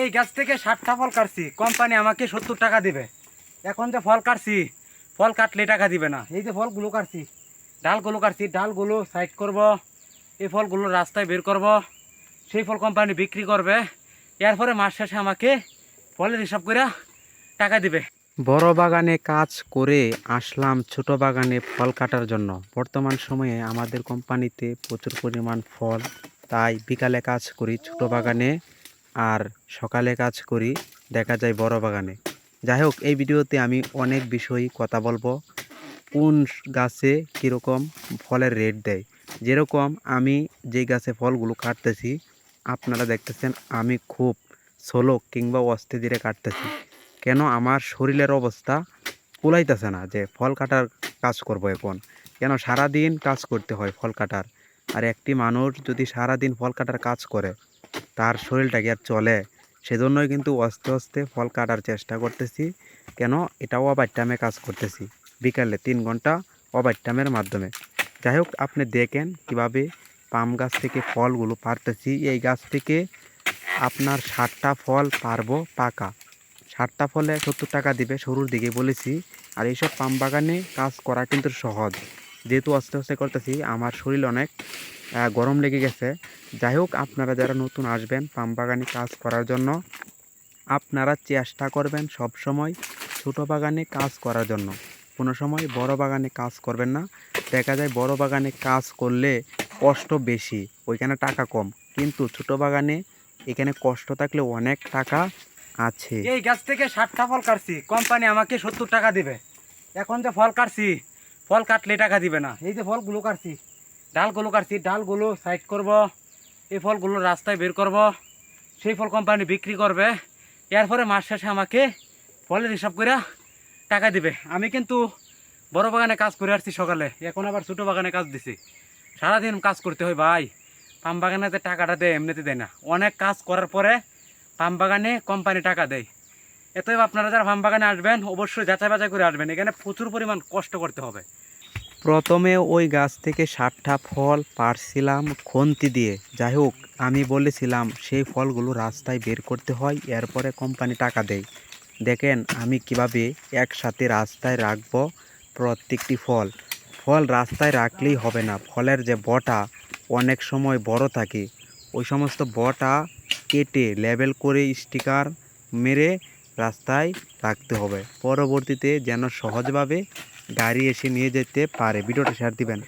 এই গাছ থেকে ষাটটা ফল কাটছি কোম্পানি আমাকে সত্তর টাকা দেবে। এখন যে ফল কাটছি, ফল কাটলে টাকা দিবে না। এই যে ফলগুলো কাটছি, ডালগুলো কাটছি, ডালগুলো সাইড করব, এই ফলগুলো রাস্তায় বের করব, সেই ফল কোম্পানি বিক্রি করবে, এরপরে মাস শেষে আমাকে ফলের হিসাব করে টাকা দিবে। বড় বাগানে কাজ করে আসলাম ছোট বাগানে ফল কাটার জন্য। বর্তমান সময়ে আমাদের কোম্পানিতে প্রচুর পরিমাণ ফল, তাই বিকালে কাজ করি ছোট বাগানে। আর সকালে কাজ করি, দেখা যায় বড় বাগানে। যাই হোক এই ভিডিওতে আমি অনেক বিষয়ই কথা বলব। কোন গাছে কীরকম ফলের রেট দেয়? যেরকম আমি যে গাছে ফলগুলো কাটতেছি, আপনারা দেখতেছেন আমি খুব সোলো কিংবা অস্তে ধীরে কাটতেছি। কেন? আমার শরীরের অবস্থা কুলাইতেছে না যে ফল কাটার কাজ করব এখন। কেন? সারাদিন কাজ করতে হয় ফল কাটার। আর একটি মানুষ যদি সারাদিন ফল কাটার কাজ করে তার শরীরটা কি আর চলে। সেজন্যই কিন্তু আস্তে আস্তে ফল কাটার চেষ্টা করতেছি। কেন? এটাও ওভার টাইমে কাজ করতেছি। বিকালে তিন ঘণ্টা ওভার টাইমের মাধ্যমে। যাই হোক, আপনি দেখেন কীভাবে পাম গাছ থেকে ফলগুলো পারতেছি। এই গাছ থেকে আপনার ষাটটা ফল পারব পাকা। ষাটটা ফলে সত্তর টাকা দিবে শুরুর দিকে বলেছি। আর এইসব পাম বাগানে কাজ করা কিন্তু সহজ। যেহেতু আস্তে আস্তে করতেছি, আমার শরীর অনেক গরম লেগে গেছে। যাই হোক, আপনারা যারা নতুন আসবেন পাম বাগানে কাজ করার জন্য, আপনারা চেষ্টা করবেন সব সময় ছোট বাগানে কাজ করার জন্য। কোনো সময় বড় বাগানে কাজ করবেন না। দেখা যায় বড় বাগানে কাজ করলে কষ্ট বেশি, ওইখানে টাকা কম। কিন্তু ছোট বাগানে এখানে কষ্ট থাকলে অনেক টাকা আছে। এই গাছ থেকে ষাটটা ফল কাটছি, কোম্পানি আমাকে সত্তর টাকা দেবে। এখন যে ফল কাটছি, ফল কাটলে টাকা দিবে না। এই যে ফলগুলো কাটছি। ডালগুলো কাটছি, ডালগুলো সাইড করব, এই ফলগুলো রাস্তায় বের করব, সেই ফল কোম্পানি বিক্রি করবে, এরপরে মাস শেষে আমাকে ফলের হিসাব করে টাকা দিবে। আমি কিন্তু বড় বাগানে কাজ করে আসছি সকালে, এখন আবার ছোটো বাগানে কাজ দিছি। সারাদিন কাজ করতে হয় ভাই, পাম বাগানে যে টাকাটা দেয় এমনিতে দেয় না। অনেক কাজ করার পরে পাম বাগানে কোম্পানি টাকা দেয়। এতএব আপনারা যারা পাম বাগানে আসবেন, অবশ্যই যাচাই বাছাই করে আসবেন। এখানে প্রচুর পরিমাণ কষ্ট করতে হবে। প্রথমে ওই গাছ থেকে ষাটটা ফল পারছিলাম খন্তি দিয়ে। যাই হোক, আমি বলেছিলাম সেই ফলগুলো রাস্তায় বের করতে হয়, এরপরে কোম্পানি টাকা দেয়। দেখেন আমি কীভাবে একসাথে রাস্তায় রাখব প্রত্যেকটি ফল। ফল রাস্তায় রাখলেই হবে না, ফলের যে বটা অনেক সময় বড় থাকে। ওই সমস্ত বটা কেটে লেবেল করে স্টিকার মেরে রাস্তায় রাখতে হবে। পরবর্তীতে যেন সহজভাবে গাড়ি এসে নিয়ে যেতে পারে। ভিডিওটা শেয়ার দিবেন।